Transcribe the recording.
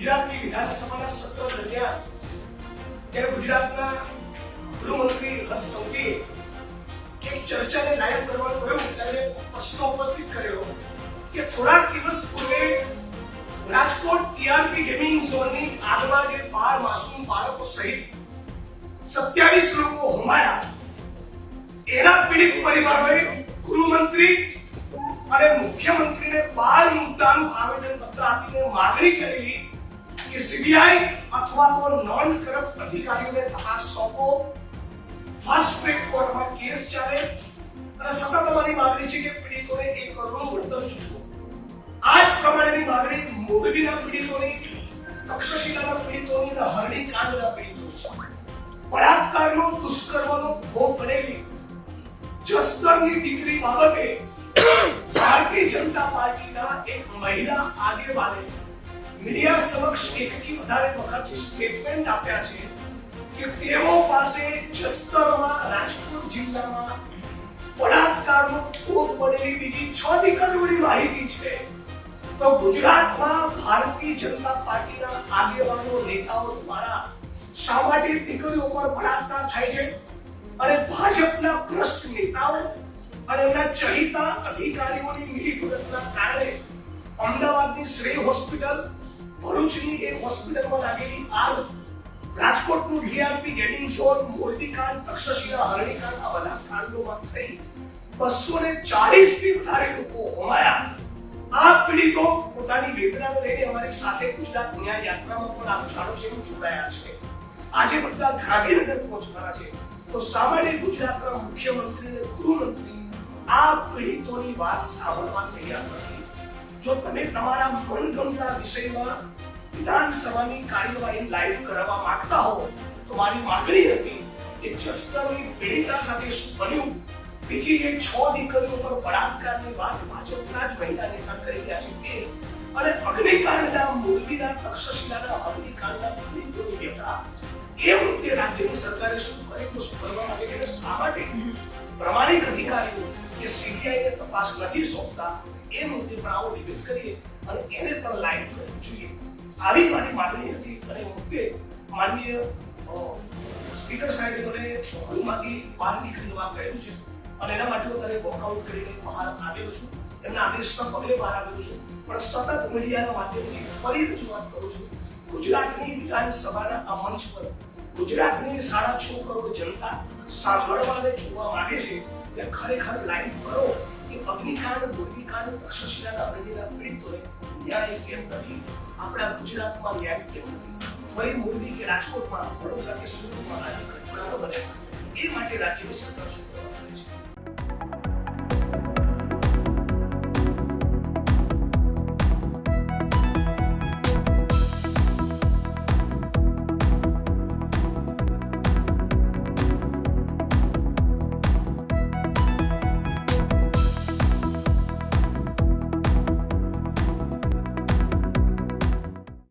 ગુજરાતની વિધાનસભાના સત્ર દરમિયાન ત્યારે ગુજરાતના ગૃહમંત્રી હર્ષ સંઘવીએ એક ચર્ચાને લાયક કરવાનું કહ્યું ત્યારે પ્રશ્ન ઉપસ્થિત કર્યો કે થોડાક દિવસ પૂર્વે રાજકોટ ટીઆરપી ગેમિંગ ઝોનની આગમાં જે બાર માસૂમ બાળકો સહિત સત્યાવીસ લોકો હોમાયા એના પીડિત પરિવારોએ ગૃહમંત્રી અને મુખ્યમંત્રીને બાર મુદ્દાનું આવેદન પત્ર આપીને માગણી કરેલી કે સીબીઆઈ અથવા તો નોન કરપ્ટ અધિકારીઓને તપાસ સોંપો. ફાસ્ટ ટ્રેક કોર્ટમાં કેસ ચાલે. અને સતત અમારી માંગણી છે કે પીડિતોને એક કરોડનું વળતર ચૂકવો. આ જ પ્રમાણેની માંગણી મોરબીના પીડિતોની, તક્ષશિલાના પીડિતોની અને હરણી કાંડના પીડિતોની છે. બળાત્કારનો, દુષ્કર્મનો ભોગ બનેલી, જસદણની દીકરી બાબતે ભારતીય જનતા પાર્ટીના એક મહિલા આગેવાને મીડિયા સમક્ષ એકથી વધારે વખત સ્ટેટમેન્ટ આપ્યા છે કે તેઓ પાસે જસદણમાં રાજકોટ જિલ્લામાં બળાત્કારનો ભોગ બનેલી બીજી છ દીકરીઓની માહિતી છે. તો ગુજરાતમાં ભારતીય જનતા પાર્ટીના આગેવાનો, નેતાઓ દ્વારા શા માટે દીકરીઓ પર બળાત્કાર થાય છે? અને ભાજપના ભ્રષ્ટ નેતાઓ અને એમના ચહિતા અધિકારીઓની મિલીભગતના કારણે અમદાવાદની શ્રેય હોસ્પિટલ ભરૂચની એક હોસ્પિટલમાં લાગેલી આગ. રાજકોટનું TRP gaming zone Morbi Takshashila હરણીકાંડ આ બધા કાંડોમાં થઈ બસો ને ચાલીસથી વધારે લોકો હોમાયા. આ પીડિતો પોતાની વેદનાને લઈને અમારી સાથે ગુજરાત ન્યાય યાત્રામાં પણ આપ જાણો છો, જોડાયા છે. આજે બધા ગાંધીનગર પહોંચવાના છે. તો સામાન્ય ગુજરાતના મુખ્યમંત્રી અને ગૃહમંત્રી આ પીડિતોની વાત સાંભળવા તૈયાર નથી. જો તમે તમારા મનગમતા વિષયમાં વિધાનસભાની કાર્યવાહી લાઈવ કરાવવા માંગતા હો તો મારી માંગણી હતી કે જસદણની પીડિતા સાથે શું બન્યું? બીજી એક છ દીકરીઓ પર બળાત્કારની વાત ભાજપના જ મહિલા નેતા કરી રહ્યા છે તે અને અગ્નિકાંડના મોરબીના તક્ષશિલાના હલ્દીકાંડના પીડિતોની વ્યથા એ મુદ્દે રાજ્યની સરકારે શું કર્યું? શું કરવા માટે એને શા માટે? પ્રમાણિક અધિકારીઓ કે સીબીઆઈને તપાસ નથી સોંપતા, એ મુદ્દે પણ આવો નિવેદ કરીએ અને એને પણ લાઈવ કરવું જોઈએ. આવી મારી માગણી હતી અને મુદ્દે માનનીય સ્પીકર સાહેબે મને ગૃહમાંથી બહાર નીકળી જવા કહ્યું છે. અને એના માટે હું ત્યારે વોકઆઉટ કરીને બહાર આવેલો છું. એમના આદેશના પગલે બહાર આવેલો છું. પણ સતત મીડિયાના માધ્યમથી ફરી રજૂઆત કરું છું. ગુજરાતની વિધાનસભાના આ મંચ પર ગુજરાતની સાડા છ કરોડ જનતા સાંભળવાને જોવા માંગે છે કે ખરેખર લાઈવ કરો કે અગ્નિકાંડ ગોળીકાંડ તક્ષશિલાના હરણીના પીડિતોને ન્યાય કેમ નથી? આપણા ગુજરાતમાં ન્યાય કેમ નથી? ફરી મોરબી કે રાજકોટમાં વડોદરા કે સુરતમાં આવી ઘટનાઓ બને. એ માટે રાજ્યની સરકાર શું